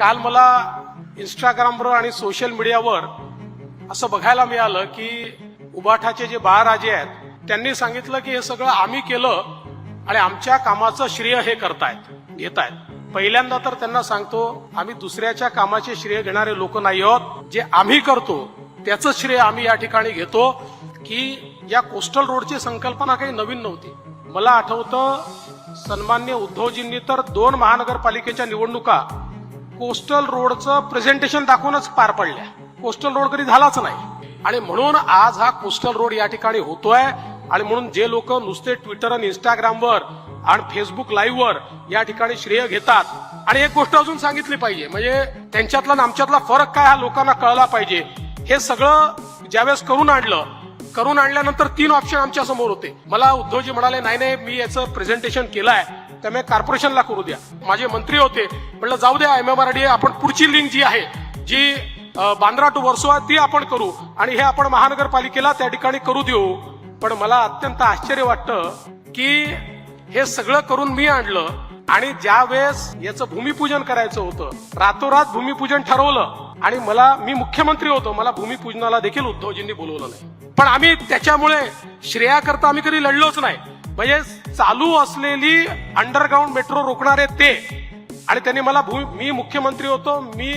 काल मला इंस्टाग्रामवर आणि सोशल मीडियावर असं बघायला मिळालं की उबाठाचे जे बाळराजे आहेत त्यांनी सांगितलं की हे सगळं आम्ही केलं आणि आमच्या कामाचं श्रेय हे करतायत घेत आहेत पहिल्यांदा तर त्यांना सांगतो आम्ही दुसऱ्याच्या कामाचे श्रेय घेणारे लोक नाही आहोत. जे आम्ही करतो त्याचं श्रेय आम्ही या ठिकाणी घेतो की या कोस्टल रोडची संकल्पना काही नवीन नव्हती. मला आठवतं सन्मान्य उद्धवजींनी तर दोन महानगरपालिकेच्या निवडणुका कोस्टल रोडचं प्रेझेंटेशन दाखवूनच पार पडल्या. कोस्टल रोड कधी झालाच नाही. आणि म्हणून आज हा कोस्टल रोड या ठिकाणी होतोय. आणि म्हणून जे लोक नुसते ट्विटर आणि इंस्टाग्रामवर आणि फेसबुक लाईव्हवर या ठिकाणी श्रेय घेतात. आणि एक गोष्ट अजून सांगितली पाहिजे म्हणजे त्यांच्यातला आमच्यातला फरक काय हा लोकांना कळला पाहिजे. हे सगळं ज्यावेळेस करून आणलं करून आणल्यानंतर तीन ऑप्शन आमच्यासमोर होते. मला उद्धवजी म्हणाले नाही नाही मी याचं प्रेझेंटेशन केलं आहे त्यामुळे कॉर्पोरेशनला करू द्या. माझे मंत्री होते. म्हणलं जाऊ द्या एम. एम. आर. डी. आपण पुढची लिंक जी आहे जी बांद्रा टू वर्सोवा ती आपण करू. आणि हे आपण महानगरपालिकेला त्या ठिकाणी करू देऊ. पण मला अत्यंत आश्चर्य वाटतं की हे सगळं करून मी आणलं. आणि ज्या वेळेस याचं भूमिपूजन करायचं होतं रातोरात भूमिपूजन ठरवलं आणि मला मी मुख्यमंत्री होतो मला भूमिपूजनाला देखील उद्धवजींनी बोलवलं नाही. पण आम्ही त्याच्यामुळे श्रेयाकरता आम्ही कधी लढलोच नाही. म्हणजे चालू असलेली अंडरग्राऊंड मेट्रो रोखणारे ते आणि त्यांनी मला मी मुख्यमंत्री होतो मी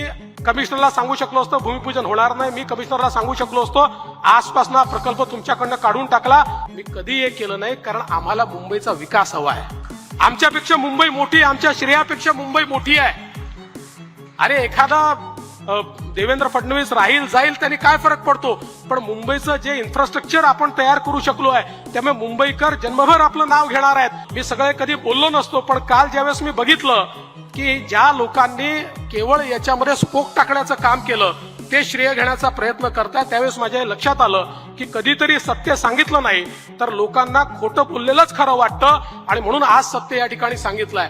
कमिशनरला सांगू शकलो असतो भूमिपूजन होणार नाही मी कमिशनरला सांगू शकलो असतो. आसपासना प्रकल्प तुमच्याकडनं काढून टाकला. मी कधी हे केलं नाही कारण आम्हाला मुंबईचा विकास हवा आहे. आमच्यापेक्षा मुंबई मोठी आमच्या श्रेयापेक्षा मुंबई मोठी आहे. अरे एखादा देवेंद्र फडणवीस राहील जाईल त्याने काय फरक पडतो? पण मुंबईचं जे इन्फ्रास्ट्रक्चर आपण तयार करू शकलो आहे त्यामुळे मुंबईकर जन्मभर आपलं नाव घेणार आहेत. मी सगळे कधी बोललो नसतो पण काल ज्यावेळेस मी बघितलं की ज्या लोकांनी केवळ याच्यामध्ये स्पोक टाकण्याचं काम केलं ते श्रेय घेण्याचा प्रयत्न करताय त्यावेळेस माझ्या लक्षात आलं की कधीतरी सत्य सांगितलं नाही तर लोकांना खोटं बोललेलंच खरं वाटतं आणि म्हणून आज सत्य या ठिकाणी सांगितलंय.